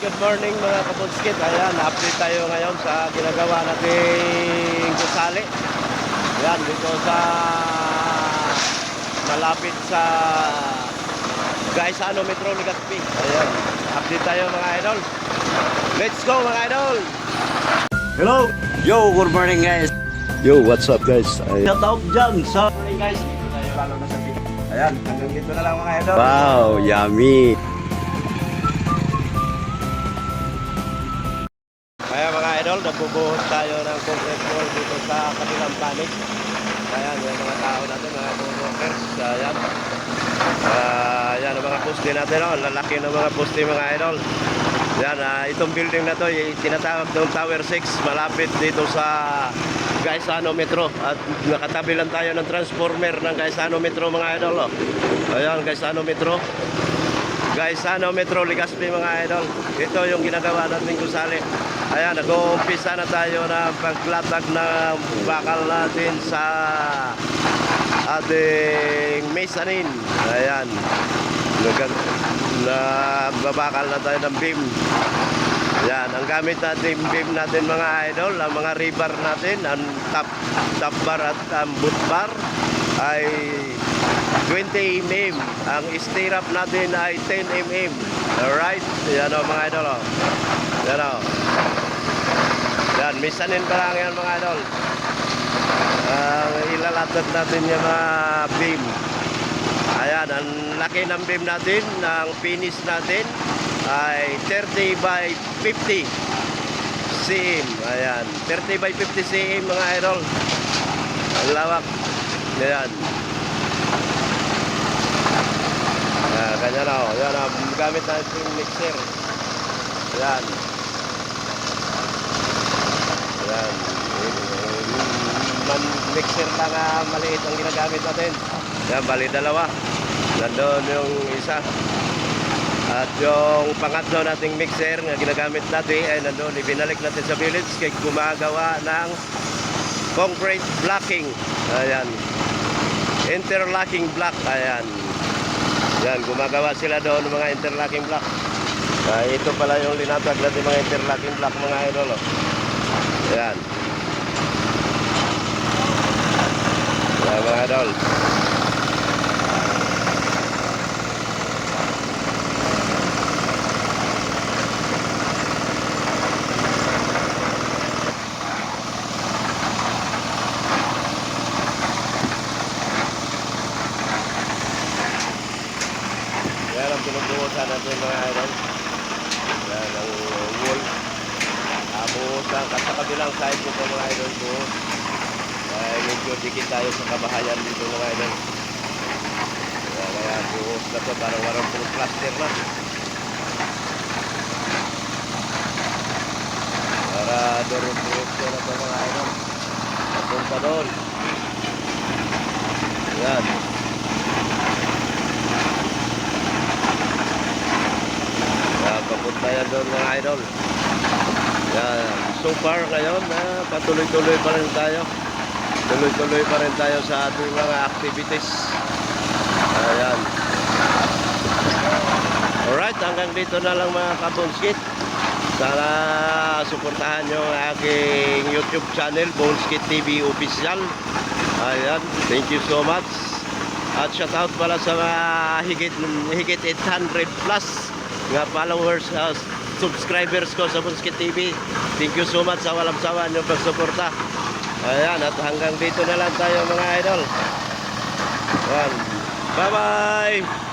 good morning mga kabunskit. Ayan, update tayo ngayon sa ginagawa nating gusali. Ayan, dito sa malapit sa Gaisano Metro Legazpi. Ayan, update tayo mga idol. Let's go mga idol! Hello! Yo, good morning guys. Yo, what's up guys? Shout out dyan sa... Morning guys, dito tayo lalo na sa video. Ayan, hanggang dito na lang mga idol. Wow, yummy. Nagbubuhos tayo ng concrete wall dito sa kabilang panig. Ayan, yung mga tao natin, mga workers. Ayan. Ah, yan ang mga poste natin, oh. lalaki ng mga poste mga idol. Yan, ah, itong building na to, y- tinatawag ng Tower 6, malapit dito sa Gaisano Metro. At nakatabi lang tayo ng transformer ng Gaisano Metro mga idol. Oh. Ayan, Gaisano Metro. Gaisano Metro Legazpi mga idol. Ito yung ginagawa natin gusali. Ayan, nag-uumpisa na tayo na paglatag ng bakal natin sa ating mezzanine. Ayan. Nag- Nagbabakal na tayo ng beam. Yan, ang gamit natin beam natin mga idol, ang mga rebar natin, ang top, top bar at ang boot bar ay 20 mm. Ang stirrup natin ay 10 mm. Alright, yan o mga idol o. Yan o. Yan, misanin pa lang yan mga idol. Ang ilalatag natin yung mga beam. Ayan, ang laki ng beam natin, ng finish natin ay 30 by 50 cm. Ayan, 30 by 50 cm mga idol. Ang lawak. Ayan. Ayan, ganyan o. Ayan o, gamit natin yung mixer. Ayan. Ayan. Man mixer lang ah, maliit ang ginagamit natin. Ayan, bali dalawa. Nandun yung isa. At yung pangatlo nating mixer na ginagamit natin ay nandun, ibinalik natin sa village kay gumagawa ng concrete blocking. Ayan. Interlocking block. Ayan. Yan, gumagawa sila doon ng mga interlocking block. Ah, ito pala yung linatag natin mga interlocking block mga idol. Oh. Ayan. Ayan mga idol. Yan ang pinubuhusan natin mga idol. Yan ang wool. Uh, buhusan ka sa kabilang side nito mga idol buhos. Ay medyo dikit tayo sa kabahayan dito mga idol. Kaya, kaya buhos na to parang warang puro plaster na. Para durog-durog na to mga idol. Papunta doon. Yan. Yan, yan doon mga idol. Yan. So far ngayon, ah, patuloy-tuloy pa rin tayo. Tuloy-tuloy pa rin tayo sa ating mga activities. Ayan. Alright, hanggang dito na lang mga kabonskit. Sana suportahan nyo ang aking YouTube channel, Bonskit TV Official. Ayan, thank you so much. At shout out pala sa mga higit, higit 800 plus nga followers, uh, subscribers ko sa Bonskit TV. Thank you so much sa walang sawa nyo pagsuporta. Ayan, at hanggang dito na lang tayo mga idol. Ayan. Bye-bye!